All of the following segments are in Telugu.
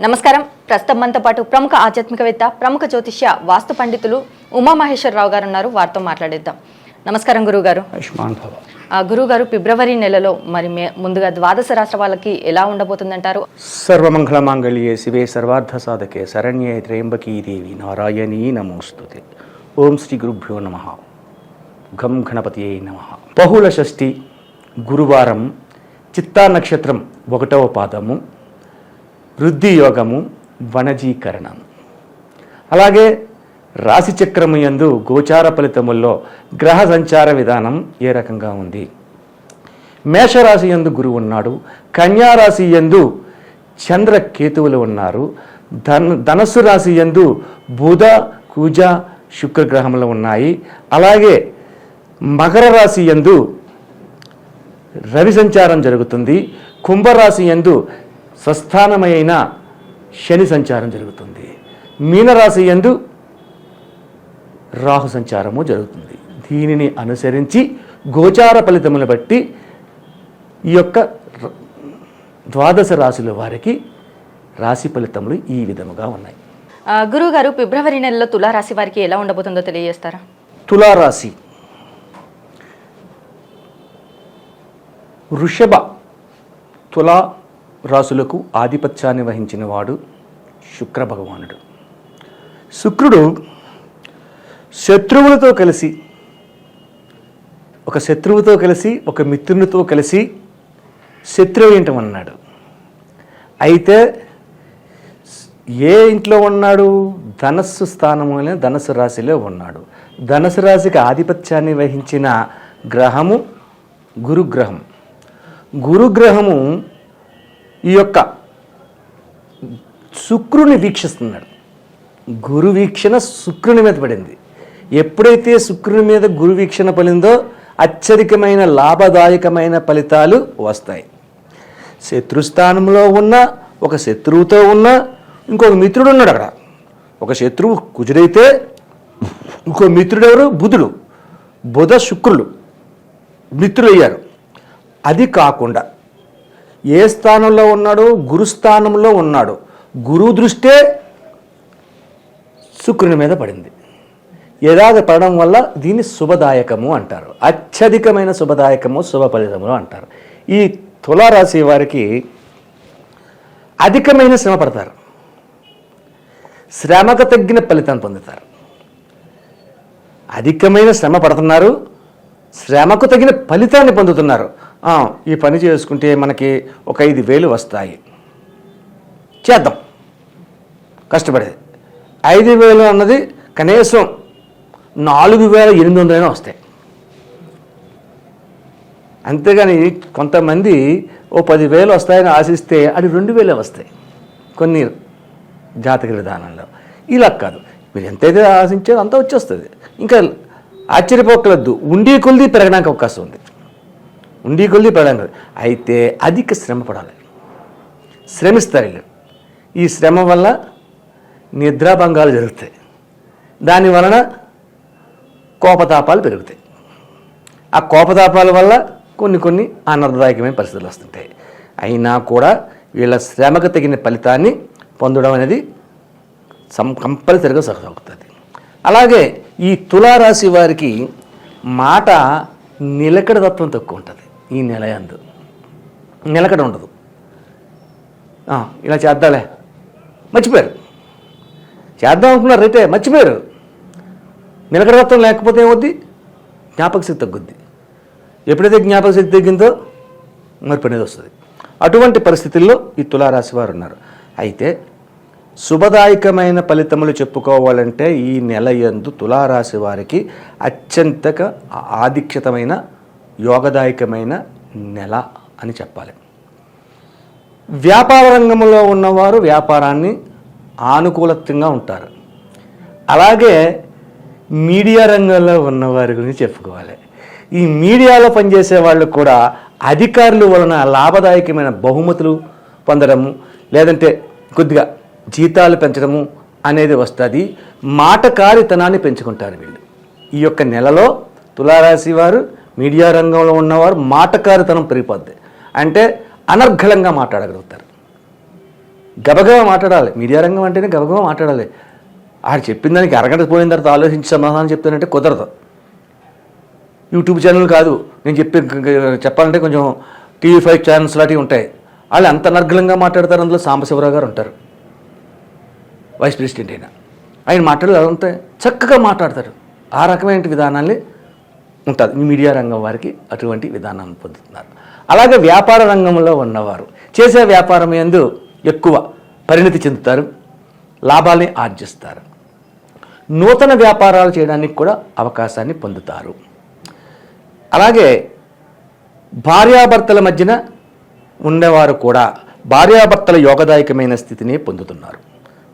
నమస్కారం. ప్రస్తుతం మనతో పాటు ప్రముఖ ఆధ్యాత్మికవేత్త ప్రముఖ జ్యోతిష్య వాస్తు పండితులు ఉమామహేశ్వరరావు గారు ఉన్నారు. వారితో మాట్లాడేద్దాం. నమస్కారం గురుగారు గురుగారు ఫిబ్రవరి నెలలో మరి ముందుగా ద్వాదశ రాష్ట్ర వాళ్ళకి ఎలా ఉండబోతుందంటారు? సర్వమంగళ మాంగళ్యే శివే సర్వార్థ సాధకే శరణ్యే త్రయంబకీ దేవి నారాయణీ నమోస్తుతే. ఓం శ్రీ గురుభ్యో నమ. ఘం గణపతియే నమ. బహుళ షష్ఠి గురువారం చిత్తా నక్షత్రం ఒకటవ పాదము. వృద్ధి యోగము వనజీకరణం అలాగే రాశి చక్రము యందు గోచార ఫలితముల్లో గ్రహ సంచార విధానం ఏ రకంగా ఉంది? మేషరాశి యందు గురువు ఉన్నాడు కన్యారాశి యందు చంద్ర కేతువులు ఉన్నారు ధన్ ధనస్సు రాశి యందు బుధ కుజ శుక్రగ్రహములు ఉన్నాయి. అలాగే మకర రాశి యందు రవి సంచారం జరుగుతుంది కుంభరాశి యందు స్వస్థానమైన శని సంచారం జరుగుతుంది. మీనరాశి యందు రాహు సంచారము జరుగుతుంది. దీనిని అనుసరించి గోచార ఫలితములను బట్టి ఈ యొక్క ద్వాదశ రాశుల వారికి రాశి ఫలితములు ఈ విధముగా ఉన్నాయి. గురుగారు ఫిబ్రవరి నెలలో తులారాశి వారికి ఎలా ఉండబోతుందో తెలియజేస్తారా? తులారాశి వృషభ తులా రాశులకు ఆధిపత్యాన్ని వహించిన వాడు శుక్ర భగవానుడు శుక్రుడు శత్రువులతో కలిసి ఒక శత్రువుతో కలిసి ఒక మిత్రునితో కలిసి శత్రువు ఏంటమన్నాడు అయితే ఏ ఇంట్లో ఉన్నాడు? ధనస్సు స్థానంలోనే ధనస్సు రాశిలో ఉన్నాడు. ధనస్సు రాశికి ఆధిపత్యాన్ని వహించిన గ్రహము గురుగ్రహం. గురుగ్రహము ఈ యొక్క శుక్రుని వీక్షిస్తున్నాడు. గురు వీక్షణ శుక్రుని మీద పడింది. ఎప్పుడైతే శుక్రుని మీద గురు వీక్షణ పడిందో అత్యధికమైన లాభదాయకమైన ఫలితాలు వస్తాయి. శత్రుస్థానంలో ఉన్న ఒక శత్రువుతో ఉన్న ఇంకొక మిత్రుడు ఉన్నాడు అక్కడ. ఒక శత్రువు కుజుడైతే ఇంకో మిత్రుడు ఎవరు బుధుడు. బుధ శుక్రులు మిత్రులయ్యారు. అది కాకుండా ఏ స్థానంలో ఉన్నాడో? గురుస్థానంలో ఉన్నాడు. గురువు దృష్టే శుక్రుని మీద పడింది. యథాది పడడం వల్ల దీన్ని శుభదాయకము అంటారు. అత్యధికమైన శుభదాయకము శుభ ఫలితములు అంటారు. ఈ తులారాశి వారికి అధికమైన శ్రమ పడతారు. శ్రమకు తగ్గిన ఫలితాన్ని పొందుతారు. అధికమైన శ్రమ పడుతున్నారు. శ్రమకు తగిన ఫలితాన్ని పొందుతున్నారు. ఈ పని చేసుకుంటే మనకి ఒక ఐదు వేలు వస్తాయి. చేద్దాం. కష్టపడేది. ఐదు వేలు అన్నది కనీసం నాలుగు వేల ఎనిమిది వందలైనా వస్తాయి. అంతేగాని కొంతమంది ఓ పదివేలు వస్తాయని ఆశిస్తే అది రెండు వేలే వస్తాయి. కొన్ని జాతక విధానంలో. ఇలా కాదు. మీరు ఎంతైతే ఆశించారో అంత వచ్చేస్తుంది. ఇంకా ఆశ్చర్యపోకలద్దు ఉండి కొలిది పెరగడానికి అవకాశం ఉంది. ఉండి కొలిది కాదు అయితే అధిక శ్రమ పడాలి. శ్రమిస్తారు వీళ్ళు. ఈ శ్రమ వల్ల నిద్రాభంగాలు జరుగుతాయి. దాని వలన కోపతాపాలు పెరుగుతాయి. ఆ కోపతాపాల వల్ల కొన్ని కొన్ని అనర్థదాయకమైన పరిస్థితులు వస్తుంటాయి. అయినా కూడా వీళ్ళ శ్రమకు తగిన ఫలితాన్ని పొందడం అనేది సం కంపల్సరిగా సహజమవుతుంది అలాగే ఈ తులారాశి వారికి మాట నిలకడ తత్వం తక్కువ ఉంటుంది. ఈ నెల యందు నిలకడ ఉండదు. ఇలా చేద్దాలే. మర్చిపోయారు. చేద్దాం అనుకున్నారు అయితే మర్చిపోయారు. నిలకడత్వం లేకపోతే ఏమవుద్ది? జ్ఞాపక శక్తి తగ్గుద్ది. ఎప్పుడైతే జ్ఞాపక శక్తి తగ్గిందో మరి అనేది వస్తుంది. అటువంటి పరిస్థితుల్లో ఈ తులారాశి వారు ఉన్నారు. అయితే శుభదాయకమైన ఫలితములు చెప్పుకోవాలంటే ఈ నెల యందు తులారాశి వారికి అత్యంతక ఆధిక్యతమైన యోగదాయకమైన నెల అని చెప్పాలి. వ్యాపార రంగంలో ఉన్నవారు వ్యాపారాన్ని ఆనుకూలతంగా ఉంటారు. అలాగే మీడియా రంగంలో ఉన్నవారి గురించి చెప్పుకోవాలి. ఈ మీడియాలో పనిచేసే వాళ్ళు కూడా అధికారుల వలన లాభదాయకమైన బహుమతులు పొందడము లేదంటే కొద్దిగా జీతాలు పెంచడము అనేది వస్తుంది. మాటకారితనాన్ని పెంచుకుంటారు వీళ్ళు. ఈ యొక్క నెలలో తులారాశి వారు మీడియా రంగంలో ఉన్నవారు మాటకారితనం పెరిగిపోద్ది. అంటే అనర్ఘలంగా మాట్లాడగలుగుతారు. గబగబా మాట్లాడాలి. మీడియా రంగం అంటేనే గబగబా మాట్లాడాలి. ఆడు చెప్పిన దానికి అరగంట పోయిన తర్వాత ఆలోచించి సమాధానం చెప్తానంటే కుదరదు. యూట్యూబ్ ఛానల్ కాదు. నేను చెప్పి చెప్పాలంటే కొంచెం టీవీ ఫైవ్ ఛానల్స్ లాంటివి ఉంటాయి. వాళ్ళు అంత నర్గలంగా మాట్లాడతారు. అందులో సాంబశివరావు గారు ఉంటారు. వైస్ ప్రెసిడెంట్ అయినా. ఆయన మాట్లాడేది అంతే చక్కగా మాట్లాడతారు. ఆ రకమైన విధానాన్ని ఉంటుంది. మీడియా రంగం వారికి అటువంటి విధానాన్ని పొందుతున్నారు. అలాగే వ్యాపార రంగంలో ఉన్నవారు చేసే వ్యాపారం ఎందు ఎక్కువ పరిణతి చెందుతారు లాభాల్ని ఆర్జిస్తారు. నూతన వ్యాపారాలు చేయడానికి కూడా అవకాశాన్ని పొందుతారు. అలాగే భార్యాభర్తల మధ్యన ఉండేవారు కూడా భార్యాభర్తల యోగదాయకమైన స్థితిని పొందుతున్నారు.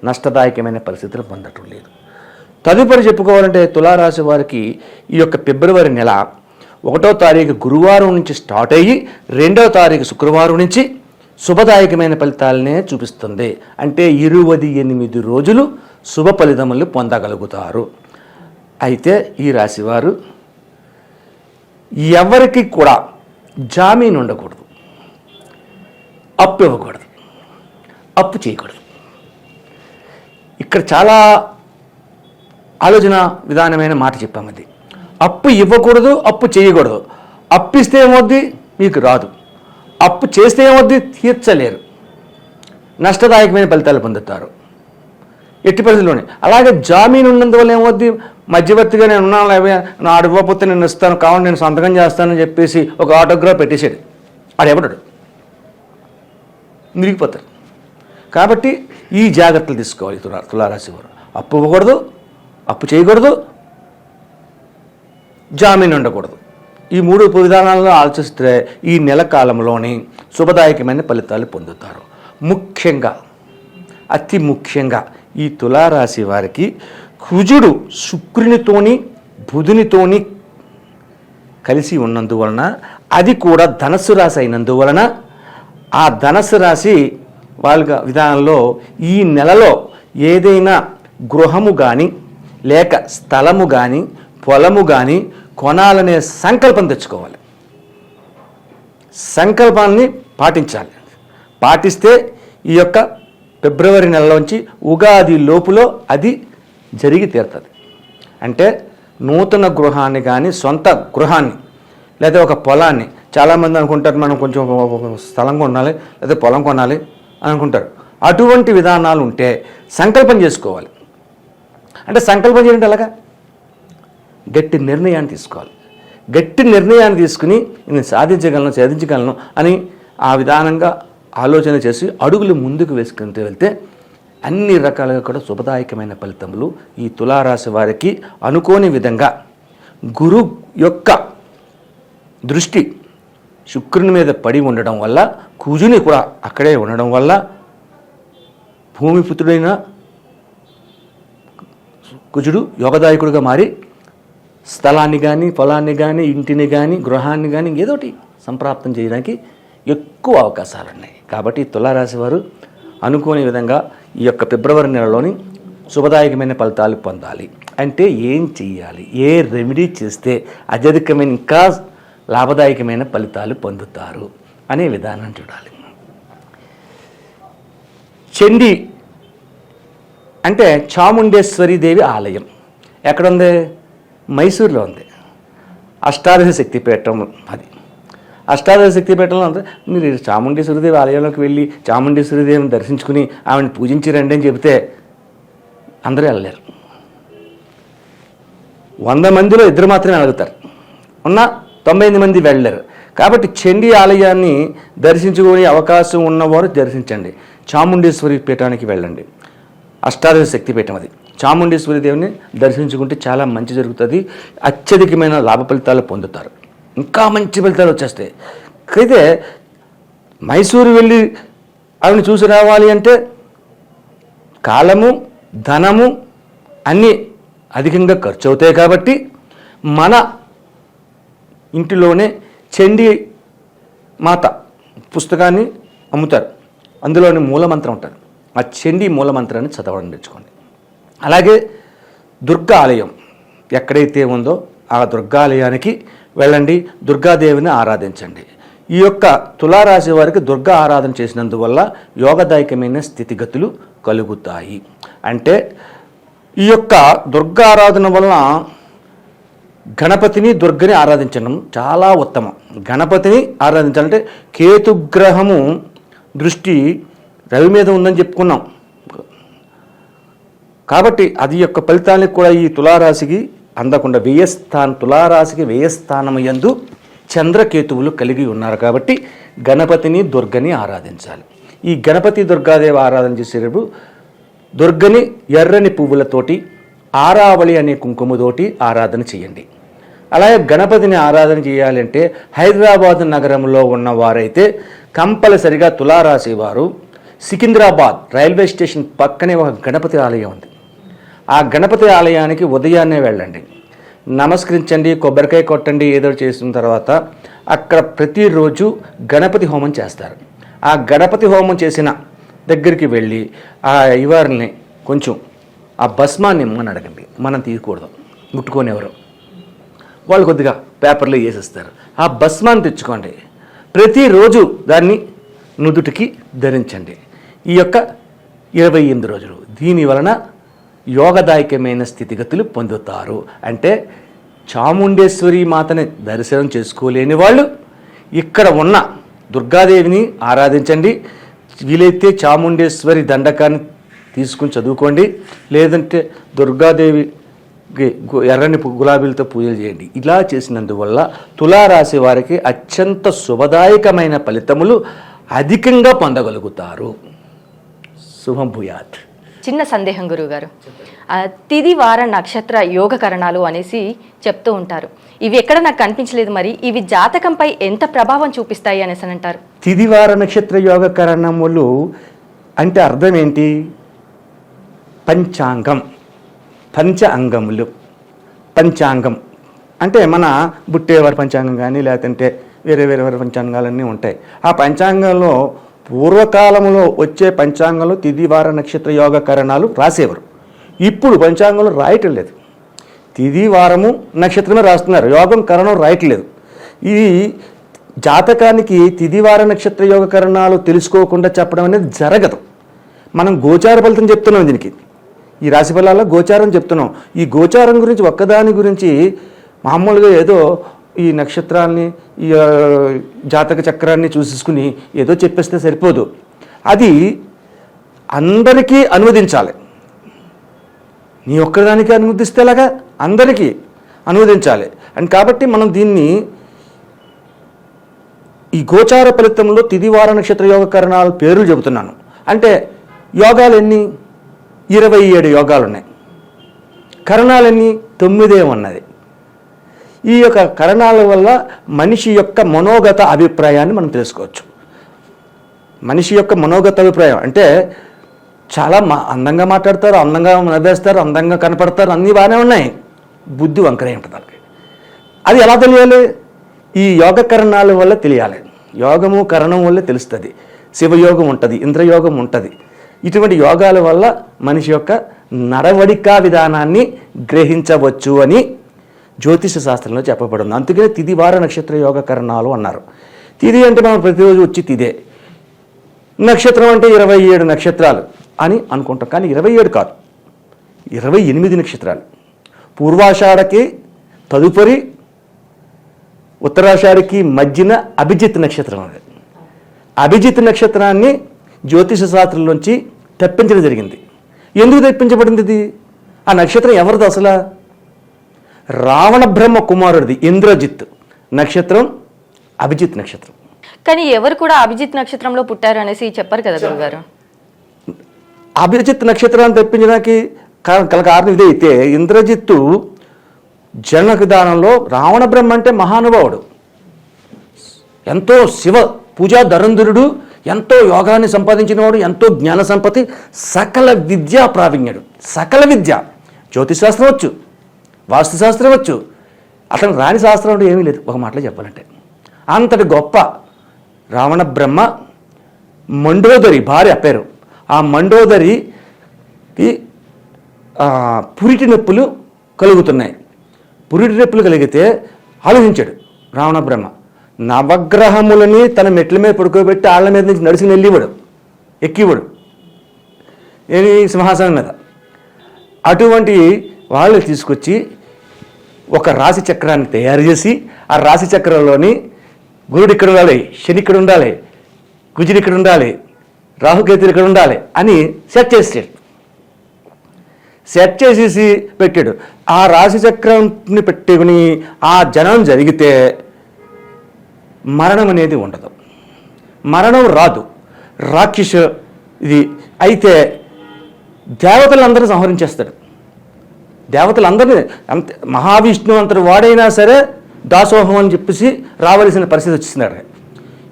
నష్టదాయకమైన పరిస్థితులు పొందటం లేదు. తదుపరి చెప్పుకోవాలంటే తులారాశి వారికి ఈ యొక్క ఫిబ్రవరి నెల ఒకటో తారీఖు గురువారం నుంచి స్టార్ట్ అయ్యి రెండో తారీఖు శుక్రవారం నుంచి శుభదాయకమైన ఫలితాలనే చూపిస్తుంది. అంటే ఇరువది ఎనిమిది రోజులు శుభ ఫలితములు పొందగలుగుతారు. అయితే ఈ రాశివారు ఎవరికి కూడా జామీన్ ఉండకూడదు. అప్పు ఇవ్వకూడదు. అప్పు చేయకూడదు. ఇక్కడ చాలా ఆలోచన విధానమైన మాట చెప్పాము అది. అప్పు ఇవ్వకూడదు అప్పు చేయకూడదు. అప్పు ఇస్తే ఏమవుద్ది? మీకు రాదు. అప్పు చేస్తే ఏమొద్ది తీర్చలేరు. నష్టదాయకమైన ఫలితాలు పొందుతారు. ఎట్టి పరిస్థితుల్లోనే. అలాగే జామీన్ ఉన్నందువల్ల ఏమవుద్ది? మధ్యవర్తిగా నేను ఉన్నాను నా ఆడు ఇవ్వకపోతే నేను ఇస్తాను కావాలి నేను సంతకం చేస్తానని చెప్పేసి ఒక ఆటోగ్రాఫ్ పెట్టేసాడు ఆడు ఎవడాడు మిరిగిపోతారు కాబట్టి ఈ జాగ్రత్తలు తీసుకోవాలి తులా తులారాశి వారు. అప్పు ఇవ్వకూడదు అప్పు చేయకూడదు జామీన్ ఉండకూడదు. ఈ మూడు విధానాలను ఆలోచిస్తే ఈ నెల కాలంలోని శుభదాయకమైన ఫలితాలు పొందుతారు. ముఖ్యంగా అతి ముఖ్యంగా ఈ తులారాశి వారికి కుజుడు శుక్రునితోని బుధునితోని కలిసి ఉన్నందువలన అది కూడా ధనస్సు రాశి అయినందువలన ఆ ధనస్సు రాశి వాళ్ళ విధానంలో ఈ నెలలో ఏదైనా గృహము కానీ లేక స్థలము కానీ పొలము కానీ కొనాలనే సంకల్పం తెచ్చుకోవాలి. సంకల్పాన్ని పాటించాలి. పాటిస్తే ఈ యొక్క ఫిబ్రవరి నెలలోంచి ఉగాది లోపులో అది జరిగి తీరుతుంది. అంటే నూతన గృహాన్ని కానీ సొంత గృహాన్ని లేదా ఒక పొలాన్ని చాలామంది అనుకుంటారు మనం కొంచెం ఒక స్థలం కొనాలి లేదా పొలం కొనాలి అనుకుంటారు. అటువంటి విధానాలు ఉంటే సంకల్పం చేసుకోవాలి. అంటే సంకల్పం చేయండి అలాగా గట్టి నిర్ణయాన్ని తీసుకోవాలి. గట్టి నిర్ణయాన్ని తీసుకుని నేను సాధించగలను సాధించగలను అని ఆ విధానంగా ఆలోచన చేసి అడుగులు ముందుకు వేసుకుంటూ వెళ్తే అన్ని రకాలుగా కూడా శుభదాయకమైన ఫలితములు ఈ తులారాశి వారికి అనుకోని విధంగా గురు యొక్క దృష్టి శుక్రుని మీద పడి ఉండడం వల్ల కుజుని కూడా అక్కడే ఉండడం వల్ల భూమిపుత్రుడైన కుజుడు యోగదాయకుడిగా మారి స్థలాన్ని కానీ పొలాన్ని కానీ ఇంటిని కానీ గృహాన్ని కానీ ఏదోటి సంప్రాప్తం చేయడానికి ఎక్కువ అవకాశాలు ఉన్నాయి కాబట్టి తులారాశి వారు అనుకోని విధంగా ఈ యొక్క ఫిబ్రవరి నెలలోని శుభదాయకమైన ఫలితాలు పొందాలి. అంటే ఏం చేయాలి ఏ రెమెడీ చేస్తే అత్యధికమైన ఇంకా లాభదాయకమైన ఫలితాలు పొందుతారు అనే విధానం చూడాలి. చండి అంటే చాముండేశ్వరి దేవి ఆలయం. ఎక్కడ ఉంది మైసూర్లో ఉంది. అష్టాదశ శక్తిపీఠం అది. అష్టాదశ శక్తిపీఠంలో ఉంది. మీరు చాముండేశ్వరిదేవి ఆలయంలోకి వెళ్ళి చాముండేశ్వరిదేవిని దర్శించుకుని ఆమెను పూజించి రండి అని చెబితే అందరూ వెళ్ళలేరు. వంద మందిలో ఇద్దరు మాత్రమే అడుగుతారు ఉన్న తొంభై ఎనిమిది మంది వెళ్ళలేరు. కాబట్టి చండీ ఆలయాన్ని దర్శించుకునే అవకాశం ఉన్నవారు దర్శించండి. చాముండేశ్వరి పీఠానికి వెళ్ళండి. అష్టాదశ శక్తిపీఠం అది. చాముండేశ్వరి దేవుని దర్శించుకుంటే చాలా మంచి జరుగుతుంది. అత్యధికమైన లాభ ఫలితాలు పొందుతారు. ఇంకా మంచి ఫలితాలు వచ్చేస్తాయి. అయితే మైసూరు వెళ్ళి ఆవిడ చూసి రావాలి అంటే కాలము ధనము అన్నీ అధికంగా ఖర్చు అవుతాయి కాబట్టి మన ఇంటిలోనే చండీ మాత పుస్తకాన్ని అమ్ముతారు. అందులోని మూలమంత్రం ఉంటుంది. ఆ చండీ మూలమంత్రాన్ని చదవడం నేర్చుకోండి. అలాగే దుర్గా ఆలయం ఎక్కడైతే ఉందో ఆ దుర్గాలయానికి వెళ్ళండి దుర్గాదేవిని ఆరాధించండి. ఈ యొక్క తులారాశి వారికి దుర్గా ఆరాధన చేసినందువల్ల యోగదాయకమైన స్థితిగతులు కలుగుతాయి. అంటే ఈ యొక్క దుర్గా ఆరాధన వలన గణపతిని దుర్గని ఆరాధించడం చాలా ఉత్తమం. గణపతిని ఆరాధించాలంటే కేతుగ్రహము దృష్టి రవి మీద ఉందని చెప్పుకున్నాం. కాబట్టి అది యొక్క ఫలితానికి కూడా ఈ తులారాశికి అందకుండా వ్యయస్థాన తులారాశికి వ్యయస్థానం యందు చంద్రకేతువులు కలిగి ఉన్నారు కాబట్టి గణపతిని దుర్గని ఆరాధించాలి. ఈ గణపతి దుర్గాదేవి ఆరాధన చేసేటప్పుడు దుర్గని ఎర్రని పువ్వులతోటి ఆరావళి అనే కుంకుమతోటి ఆరాధన చేయండి. అలాగే గణపతిని ఆరాధన చేయాలంటే హైదరాబాద్ నగరంలో ఉన్న వారైతే కంపల్సరిగా తులారాశి వారు సికింద్రాబాద్ రైల్వే స్టేషన్ పక్కనే ఒక గణపతి ఆలయం ఉంది. ఆ గణపతి ఆలయానికి ఉదయాన్నే వెళ్ళండి. నమస్కరించండి కొబ్బరికాయ కొట్టండి ఏదో చేసిన తర్వాత అక్కడ ప్రతిరోజు గణపతి హోమం చేస్తారు. ఆ గణపతి హోమం చేసిన దగ్గరికి వెళ్ళి ఆ అయ్యవారిని కొంచెం ఆ భస్మాన్ని మనం అడగండి. మనం తీయకూడదు. ముట్టుకోనివ్వరు. వాళ్ళు కొద్దిగా పేపర్లో వేసేస్తారు. ఆ భస్మాన్ని తెచ్చుకోండి. ప్రతిరోజు దాన్ని నుదుటికి ధరించండి. ఈ యొక్క ఇరవై ఎనిమిది రోజులు. దీని వలన యోగదాయకమైన స్థితిగతులు పొందుతారు. అంటే చాముండేశ్వరి మాతని దర్శనం చేసుకోలేని వాళ్ళు ఇక్కడ ఉన్న దుర్గాదేవిని ఆరాధించండి. వీలైతే చాముండేశ్వరి దండకాన్ని తీసుకుని చదువుకోండి. లేదంటే దుర్గాదేవి ఎర్రని గులాబీలతో పూజలు చేయండి. ఇలా చేసినందువల్ల తులారాశి వారికి అత్యంత శుభదాయకమైన ఫలితములు అధికంగా పొందగలుగుతారు. శుభం భూయాత్. చిన్న సందేహం గురువుగారు. ఆ, తిది వార నక్షత్ర యోగకరణాలు అనేసి చెప్తూ ఉంటారు. ఇవి ఎక్కడ నాకు కనిపించలేదు మరి ఇవి జాతకంపై ఎంత ప్రభావం చూపిస్తాయి అనేసి అని అంటారు. తిదివార నక్షత్ర యోగ కరణములు అంటే అర్థం ఏంటి? పంచాంగం. పంచ అంగములు. పంచాంగం. అంటే మన బుట్టేవారి పంచాంగం కానీ లేదంటే వేరే వేరే వేరే పంచాంగాలన్నీ ఉంటాయి. ఆ పంచాంగంలో పూర్వకాలంలో వచ్చే పంచాంగంలో తిదివార నక్షత్ర యోగ కరణాలు రాసేవారు. ఇప్పుడు పంచాంగంలో రాయటం లేదు. తిదివారము నక్షత్రమే రాస్తున్నారు. యోగం కరణం రాయట్లేదు. ఇది జాతకానికి తిదివార నక్షత్ర యోగ కరణాలు తెలుసుకోకుండా చెప్పడం అనేది జరగదు. మనం గోచార ఫలితం చెప్తున్నాం దీనికి. ఈ రాశి ఫలాల్లో గోచారం చెప్తున్నాం. ఈ గోచారం గురించి ఒక్కదాని గురించి మామూలుగా ఏదో ఈ నక్షత్రాల్ని ఈ జాతక చక్రాన్ని చూసేసుకుని ఏదో చెప్పేస్తే సరిపోదు. అది అందరికీ అనువదించాలి. నీ ఒక్కదానికి అనుమతిస్తే ఎలాగా? అందరికీ అనువదించాలి. అండ్ కాబట్టి మనం దీన్ని ఈ గోచార ఫలితంలో తిదివార నక్షత్ర యోగ కరణాల పేర్లు చెబుతున్నాను. అంటే యోగాలు ఎన్ని ఇరవై ఏడు యోగాలు ఉన్నాయి కరణాలన్నీ? తొమ్మిదే ఉన్నది. ఈ యొక్క కరణాల వల్ల మనిషి యొక్క మనోగత అభిప్రాయాన్ని మనం తెలుసుకోవచ్చు. మనిషి యొక్క మనోగత అభిప్రాయం అంటే చాలా మా అందంగా మాట్లాడతారు అందంగా నవ్వేస్తారు అందంగా కనపడతారు అన్నీ బాగానే ఉన్నాయి. బుద్ధి వంకరే ఉంటుంది వాళ్ళకి అది ఎలా తెలియాలి? ఈ యోగ కరణాల వల్ల తెలియాలి. యోగము కరణం వల్ల తెలుస్తుంది. శివయోగం ఉంటుంది ఇంద్రయోగం ఉంటుంది. ఇటువంటి యోగాల వల్ల మనిషి యొక్క నడవడికా విధానాన్ని గ్రహించవచ్చు అని జ్యోతిష శాస్త్రంలో చెప్పబడింది. అందుకనే తిది వార నక్షత్ర యోగ కరణాలు అన్నారు. తిది అంటే మనం ప్రతిరోజు వచ్చి తిదే. నక్షత్రం అంటే ఇరవై ఏడు నక్షత్రాలు అని అనుకుంటాం. కానీ ఇరవై ఏడు కాదు. ఇరవై ఎనిమిది నక్షత్రాలు. పూర్వాషాఢకి తదుపరి ఉత్తరాషాఢకి మధ్యన అభిజిత్ నక్షత్రం అది. అభిజిత్ నక్షత్రాన్ని జ్యోతిష శాస్త్రంలోంచి తెప్పించడం జరిగింది. ఎందుకు తెప్పించబడింది ఇది? ఆ నక్షత్రం ఎవరిది అసలు? రావణ బ్రహ్మ కుమారుడిది ఇంద్రజిత్ నక్షత్రం అభిజిత్ నక్షత్రం. కానీ ఎవరు కూడా అభిజిత్ నక్షత్రంలో పుట్టారు అనేసి చెప్పారు కదా గురుగారు అభిజిత్ నక్షత్రాన్ని తెప్పించడానికి కా- గల కారణం ఇదే అయితే ఇంద్రజిత్తు జనక దానంలో రావణ బ్రహ్మ అంటే మహానుభావుడు. ఎంతో శివ పూజా ధరంధరుడు ఎంతో యోగాన్ని సంపాదించినవాడు ఎంతో జ్ఞాన సంపత్తి సకల విద్యా ప్రావీణ్యుడు. సకల విద్య. జ్యోతిశాస్త్రం వచ్చు. వాస్తుశాస్త్రం వచ్చు అతను రాని శాస్త్రం అంటే ఏమీ లేదు. ఒక మాటలో చెప్పాలంటే. అంతటి గొప్ప రావణ బ్రహ్మ మండోదరి భార్య పేరు. ఆ మండోదరికి పురిటి నొప్పులు కలుగుతున్నాయి. పురిటి నొప్పులు కలిగితే ఆలోచించాడు రావణ బ్రహ్మ. నవగ్రహములని తన మెట్ల మీద పడుకోబెట్టి ఆళ్ళ మీద నుంచి నడుచుకుని వెళ్ళివాడు ఎక్కివాడు. ఏది సింహాసనం మీద. అటువంటి వాళ్ళు తీసుకొచ్చి ఒక రాశి చక్రాన్ని తయారు చేసి ఆ రాశి చక్రంలోని గురుడు ఇక్కడ ఉండాలి శని ఇక్కడ ఉండాలి కుజుడు ఇక్కడ ఉండాలి రాహుకేతులు ఇక్కడ ఉండాలి అని సెట్ చేసాడు సెట్ చేసేసి పెట్టాడు. ఆ రాశి చక్రాన్ని పెట్టుకుని ఆ జనం జరిగితే మరణం అనేది ఉండదు. మరణం రాదు. రాక్షసు ఇది. అయితే దేవతలందరూ సంహరించేస్తాడు దేవతలందరినీ అంత మహావిష్ణువు అంతటి వాడైనా సరే దాసోహం అని చెప్పేసి రావలసిన పరిస్థితి వచ్చిస్తున్నాడు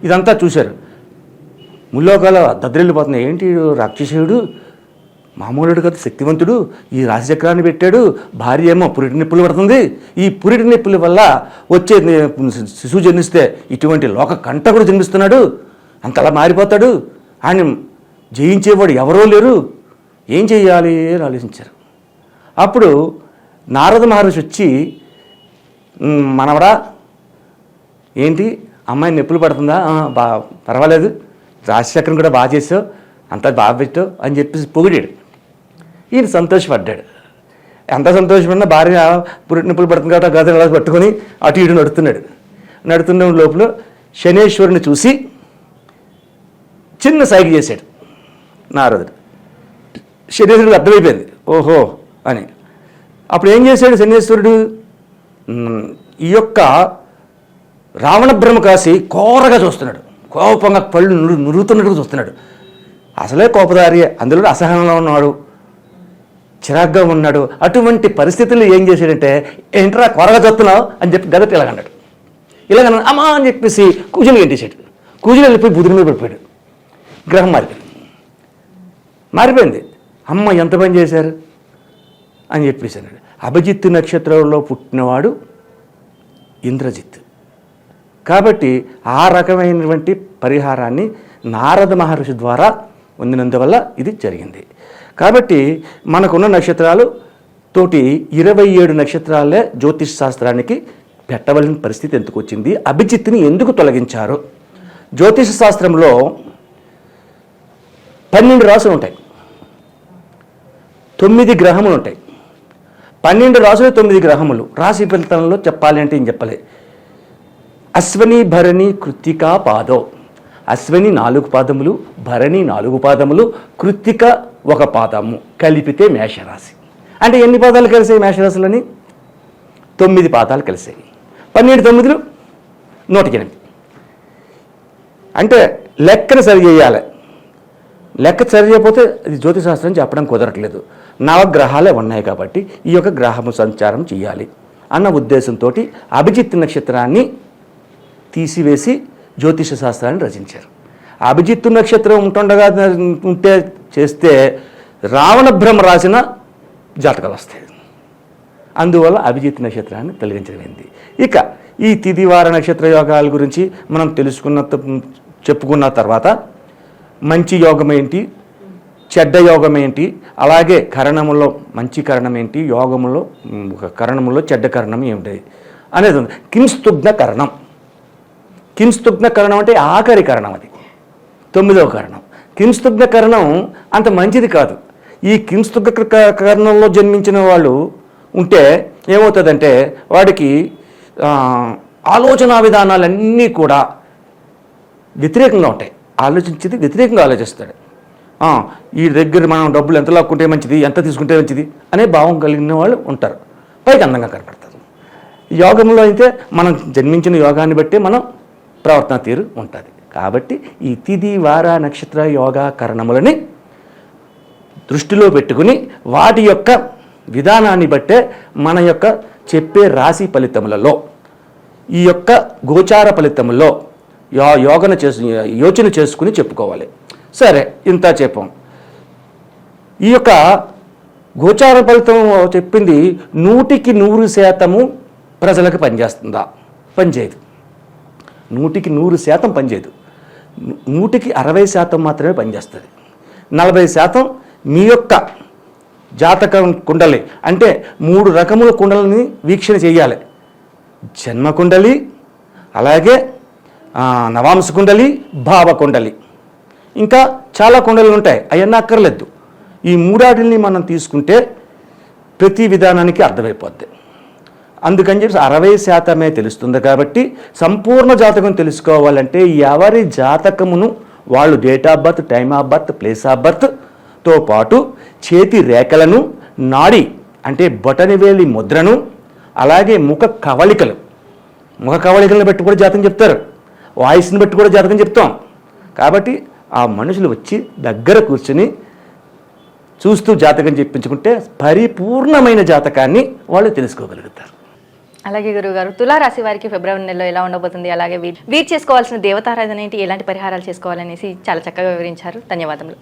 ఇదంతా చూశారు. ముల్లోకాల దద్రెళ్ళిపోతున్నాయి ఏంటి ఈడు రాక్షసుడు? మామూలుడు కదా శక్తివంతుడు. ఈ రాశిచక్రాన్ని పెట్టాడు. భార్య ఏమో పురిటి నిప్పులు పడుతుంది. ఈ పురిటి నిప్పుల వల్ల వచ్చే శిశువు జన్మిస్తే ఇటువంటి లోక కంట కూడా జన్మిస్తున్నాడు. అంతలా మారిపోతాడు. ఆయన జయించేవాడు ఎవరో లేరు. ఏం చేయాలి అని ఆలోచించారు. అప్పుడు నారద మహర్షి వచ్చి మనవడా ఏంటి? అమ్మాయి నొప్పులు పడుతుందా? బా పర్వాలేదు. రాజశేఖరం కూడా బాగా చేసావు. అంతా బాగా పెట్టావు అని చెప్పేసి పొగిడాడు. ఈయన సంతోషపడ్డాడు. ఎంత సంతోషపడినా భార్య పురిటి నొప్పులు పడుతుంది కాబట్టి ఆ అలా పట్టుకొని అటు ఇటు నడుతున్నాడు నడుతున్న లోపల శనేశ్వరుని చూసి చిన్న సైకి చేశాడు నారదుడు. శనేశ్వరుడు అర్థమైపోయింది. ఓహో! అని. అప్పుడు ఏం చేశాడు శనేశ్వరుడు ఈ యొక్క రావణ బ్రహ్మ కాసి కోరగా చూస్తున్నాడు. కోపంగా పళ్ళు నురు నురుగుతున్నట్టుగా చూస్తున్నాడు. అసలే కోపదారి అందులో అసహనంలో ఉన్నాడు. చిరాగ్గా ఉన్నాడు. అటువంటి పరిస్థితుల్లో ఏం చేశాడంటే ఏంట్రా కొరగా చూస్తున్నావు? అని చెప్పి గదట ఇలాగన్నాడు ఇలాగ అమ్మా అని చెప్పేసి కూజులు గంటేశాడు. కూజులు వెళ్ళిపోయి బుధుడి మీద పడిపోయాడు. గ్రహం మారిపోయింది. మారిపోయింది. అమ్మ ఎంత పని చేశారు? అని చెప్పేసి అన్నాడు. అభిజిత్ నక్షత్రంలో పుట్టినవాడు ఇంద్రజిత్ కాబట్టి ఆ రకమైనటువంటి పరిహారాన్ని నారద మహర్షి ద్వారా పొందినందువల్ల ఇది జరిగింది. కాబట్టి మనకున్న నక్షత్రాలు తోటి ఇరవై ఏడు నక్షత్రాలే జ్యోతిష్ శాస్త్రానికి పెట్టవలసిన పరిస్థితి ఎందుకు వచ్చింది? అభిజిత్ని ఎందుకు తొలగించారు? జ్యోతిష శాస్త్రంలో పన్నెండు రాసులు ఉంటాయి. తొమ్మిది గ్రహములు ఉంటాయి. పన్నెండు రాసులు తొమ్మిది గ్రహములు. రాశి ఫలితంలో చెప్పాలి అంటే ఏం చెప్పలే? అశ్వని భరణి కృత్తికా పాదో. అశ్వని నాలుగు పాదములు భరణి నాలుగు పాదములు కృత్తిక ఒక పాదము. కలిపితే మేషరాశి. అంటే ఎన్ని పాదాలు కలిసాయి మేషరాశులని? తొమ్మిది పాదాలు కలిసాయి. పన్నెండు తొమ్మిదిలు? నూట ఎనిమిది. అంటే లెక్కను సరి చేయాలి. లెక్క సరి చేయకపోతే అది జ్యోతిశాస్త్రం చెప్పడం కుదరట్లేదు. నవగ్రహాలే ఉన్నాయి కాబట్టి ఈ యొక్క గ్రహము సంచారం చేయాలి అన్న ఉద్దేశంతో అభిజిత్ నక్షత్రాన్ని తీసివేసి జ్యోతిష శాస్త్రాన్ని రచించారు. అభిజిత్తు నక్షత్రం ఉంటుండగా ఉంటే చేస్తే రావణ బ్రహ్మ రాసిన జాతకాలు వస్తాయి. అందువల్ల అభిజిత్ నక్షత్రాన్ని తొలగించమైంది ఇక ఈ తిదివార నక్షత్ర యోగాల గురించి మనం తెలుసుకున్న చెప్పుకున్న తర్వాత మంచి యోగం ఏంటి? చెడ్డ యోగం ఏంటి అలాగే కరణములో మంచి కరణం ఏంటి యోగములో కరణములో చెడ్డ కరణం ఏమిటి? అనేది ఉంది. కింస్తుగ్న కరణం. కింస్తుగ్న కరణం అంటే ఆఖరి కరణం అది. తొమ్మిదవ కరణం. కింస్తుగ్న కరణం అంత మంచిది కాదు. ఈ కింస్తుగ్న కరణంలో జన్మించిన వాళ్ళు ఉంటే ఏమవుతుందంటే వాడికి ఆలోచనా విధానాలన్నీ కూడా వ్యతిరేకంగా ఉంటాయి. ఆలోచించేది వ్యతిరేకంగా ఆలోచిస్తాడు. ఈ దగ్గర మనం డబ్బులు ఎంత లాక్కుంటే మంచిది ఎంత తీసుకుంటే మంచిది అనే భావం కలిగిన వాళ్ళు ఉంటారు. పైకి అందంగా కనపడతారు. యోగంలో అయితే మనం జన్మించిన యోగాన్ని బట్టి మనం ప్రవర్తన తీరు ఉంటుంది. కాబట్టి ఈ తిది వార నక్షత్ర యోగా కరణములని దృష్టిలో పెట్టుకుని వాటి యొక్క విధానాన్ని బట్టే మన యొక్క చెప్పే రాశి ఫలితములలో ఈ యొక్క గోచార ఫలితములో యో యోగన చేసు యోచన చేసుకుని చెప్పుకోవాలి. సరే ఇంత చెప్పాం. ఈ యొక్క గోచార ఫలితం చెప్పింది నూటికి నూరు శాతము ప్రజలకు పనిచేస్తుందా? పనిచేయదు. నూటికి నూరు శాతం పనిచేయదు. నూటికి అరవై శాతం మాత్రమే పనిచేస్తుంది. నలభై శాతం మీ యొక్క జాతకం కుండలి అంటే మూడు రకముల కుండలని వీక్షణ చేయాలి. జన్మ కుండలి అలాగే నవాంశ కుండలి భావ కుండలి. ఇంకా చాలా కొండలు ఉంటాయి అవన్నీ అక్కర్లేదు. ఈ మూడాటిని మనం తీసుకుంటే ప్రతి విధానానికి అర్థమైపోద్ది. అందుకని చెప్పి అరవై శాతమే తెలుస్తుంది కాబట్టి సంపూర్ణ జాతకం తెలుసుకోవాలంటే ఎవరి జాతకమును వాళ్ళు date of birth time of birth place of బర్త్తో పాటు చేతి రేఖలను నాడి అంటే బొటనివేలి ముద్రను అలాగే ముఖ కవళికలు. ముఖ కవళికలను బట్టి కూడా జాతకం చెప్తారు. వాయిస్ని బట్టి కూడా జాతకం చెప్తాం. కాబట్టి ఆ మనుషులు వచ్చి దగ్గర కూర్చుని చూస్తూ జాతకం చెప్పించుకుంటే పరిపూర్ణమైన జాతకాన్ని వాళ్ళు తెలుసుకోగలుగుతారు. అలాగే గురుగారు తులారాశి వారికి ఫిబ్రవరి నెలలో ఎలా ఉండబోతుంది? అలాగే వీరు చేసుకోవాల్సిన దేవతారాధన ఏంటి? ఎలాంటి పరిహారాలు చేసుకోవాలనేసి చాలా చక్కగా వివరించారు. ధన్యవాదములు.